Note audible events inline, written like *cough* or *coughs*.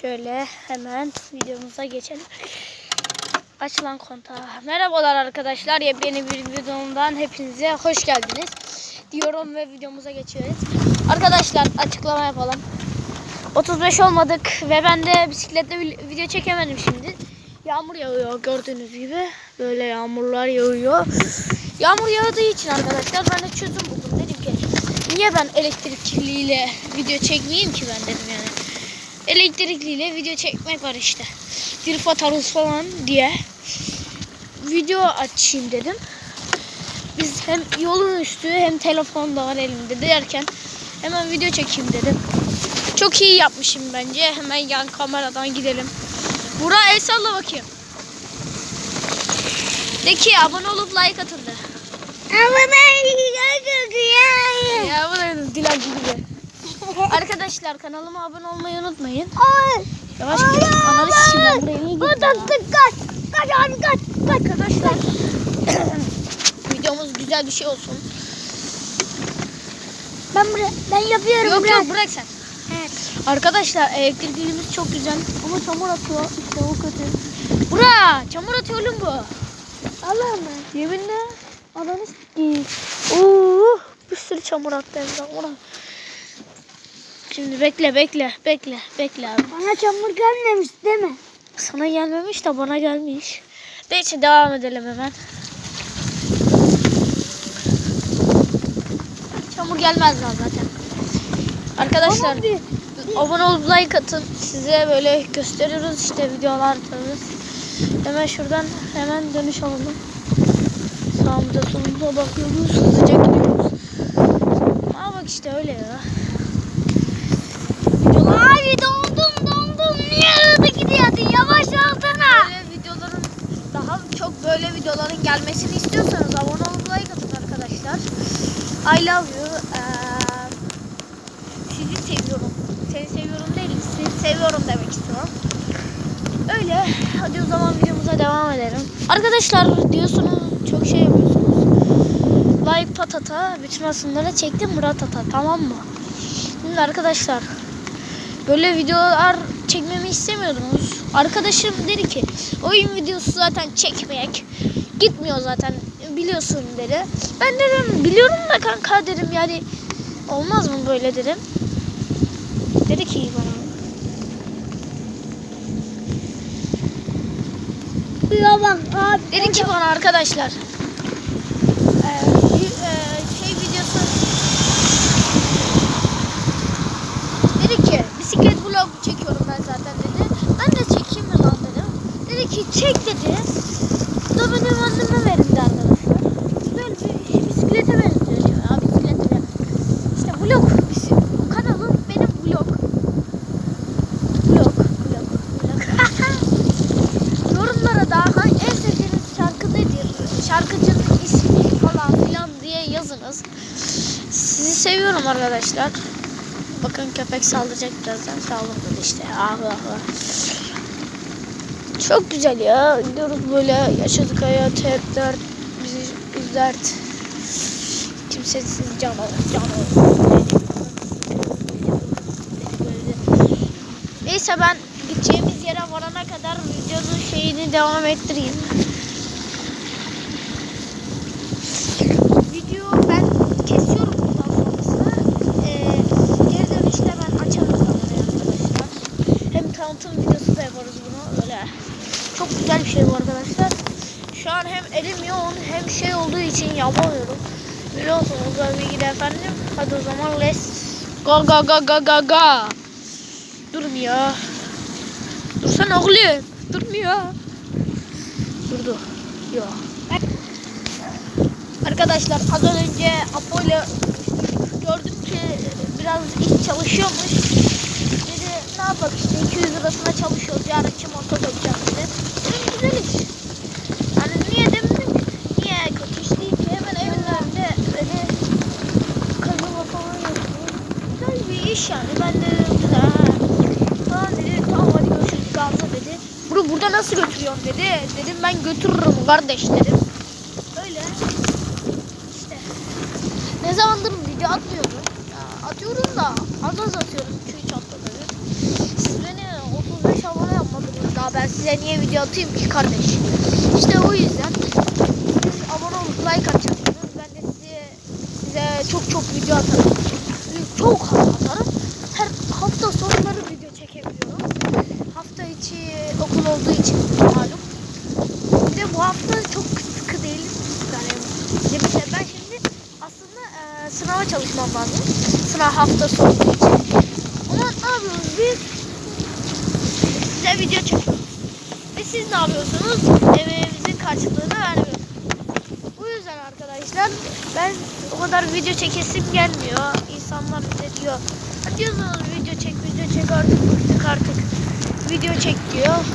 Şöyle hemen videomuza geçelim. Açılan kontağı. Merhabalar arkadaşlar. Yepyeni bir videomdan hepinize hoş geldiniz. Diyorum ve videomuza geçiyoruz. Arkadaşlar açıklama yapalım. 35 olmadık ve ben de bisikletle vi- video çekemedim şimdi. Yağmur yağıyor gördüğünüz gibi. Böyle yağmurlar yağıyor. Yağmur yağdığı için arkadaşlar ben de çözüm buldum. Dedim ki niye ben elektrikliyle video çekmeyeyim ki ben dedim yani. Elektrikliyle video çekmek var işte. Trip atarız falan diye. Video açayım dedim. Biz hem yolun üstü hem telefon da var elimde derken hemen video çekeyim dedim. Çok iyi yapmışım bence. Hemen yan kameradan gidelim. Bura el salla bakayım. De ki abone olup like atın de. Ya bu da dilenci gibi. Arkadaşlar kanalıma abone olmayı unutmayın. Yavaş gidin. Ananı sikeyim ben buraya niye girdim ya? Arkadaşlar *coughs* videomuz güzel bir şey olsun. Ben buraya, ben yapıyorum Yok bırak. yok bırak sen. Evet. Arkadaşlar elektrikliğimiz çok güzel ama çamur atıyor. İşte o kötü. Bura çamur atıyor oğlum bu. Allah mı? Yeminle ananı sikeyim. Oo, bir sürü çamur attı Emrah. Ona. Şimdi bekle bekle bekle bekle abi. Bana çamur gelmemiş değil mi? Sana gelmemiş de bana gelmiş. Neyse devam edelim hemen. Çamur gelmez daha zaten. Arkadaşlar bir- abone olup like atın. Size böyle gösteriyoruz işte videolar atıyoruz. Hemen şuradan hemen dönüş alalım. Sağımıza solumuza bakıyoruz. Hızlıca gidiyoruz. Aa bak işte öyle ya. Videolar Abi dondum dondum. Niye hızlı gidiyorsun? Yavaş alsana. böyle videoların daha çok böyle videoların gelmesini istiyorsanız abone olup like atın arkadaşlar. I love you. Ee, sizi seviyorum. Seni seviyorum değil, sizi seviyorum demek istiyorum. Öyle. Hadi o zaman videomuza devam edelim. Arkadaşlar diyorsunuz çok şey yapıyorsunuz. Like patata bütün aslımları çektim ratata tamam mı? Şimdi arkadaşlar böyle videolar çekmemi istemiyordunuz. Arkadaşım dedi ki oyun videosu zaten çekmek gitmiyor zaten biliyorsun dedi. Ben dedim biliyorum da kanka dedim yani olmaz mı böyle dedim. Dedi ki bana Ya bak abi. Dedi ki bana arkadaşlar eee, bir, eee, şey videosu dedi ki bisiklet vlog çekiyorum ben zaten dedi. Ben de çekeyim mi lan dedim. Dedi ki çek dedi. Bu da benim anneme verin de arkadaşlar. Güzel bir bisiklete benziyor ya bisiklete. İşte vlog bisi- kanalım benim vlog. Vlog, vlog, vlog. Yorumlara da ha, en sevdiğiniz şarkı nedir? Şarkıcının ismi falan filan diye yazınız. Sizi seviyorum arkadaşlar. Bakın köpek saldıracak birazdan. Saldırdı işte. Ah ah ah. Çok güzel ya. Gidiyoruz böyle yaşadık hayat hep dert. Bizi biz dert. Kimsesiz can can Neyse ben gideceğimiz yere varana kadar videonun şeyini devam ettireyim. Video ben kesiyorum bundan sonrasını. Ee, geri dönüşte ben açarım kamerayı arkadaşlar. Hem tanıtım videosu da yaparız bunu öyle. Çok güzel bir şey bu arkadaşlar. Şu an hem elim yoğun hem şey olduğu için yapamıyorum. Biliyorsunuz da bilgi de efendim. Hadi o zaman let's go go go go go go. Durmuyor. Dursana oğlum. Durmuyor. Durdu. Yok. Arkadaşlar az önce Apo ile gördüm ki biraz iş çalışıyormuş. Dedi ne yapalım işte 200 lirasına çalışıyoruz. Yarın çimento dökeceğim dedi. Dedim güzel iş. Yani niye demedim ki? Niye kötü iş değil ki? Hemen evin önünde dedi kazıma falan yapıyor. Güzel bir iş yani. Ben de dedi. Tamam hadi görüşürüz Gamze dedi. Bunu burada nasıl götürüyorsun dedi. Dedim ben götürürüm kardeş dedim. Öyle. İşte. Ne zamandır video atmıyorum. Ya, atıyorum da az az atıyorum. 2-3 haftada bir. Siz beni ben size niye video atayım ki kardeş? İşte o yüzden siz abone olup like atacaksınız. Ben de size, size çok çok video atarım. Çok atarım. Her hafta sonları video çekebiliyorum. Hafta içi okul olduğu için malum. Bir de bu hafta çok sıkı değiliz. Yani ben şimdi aslında e, sınava çalışmam lazım. Sınav hafta sonu için. Ama ne yapıyoruz biz? Size video çekiyoruz. Ve siz ne yapıyorsunuz? Emeğimizin karşılığını vermiyorsunuz. Bu yüzden arkadaşlar ben o kadar video çekesim gelmiyor. İnsanlar bize diyor. "Ha diyorsunuz video çek video çek artık bıktık artık. Video çek diyor.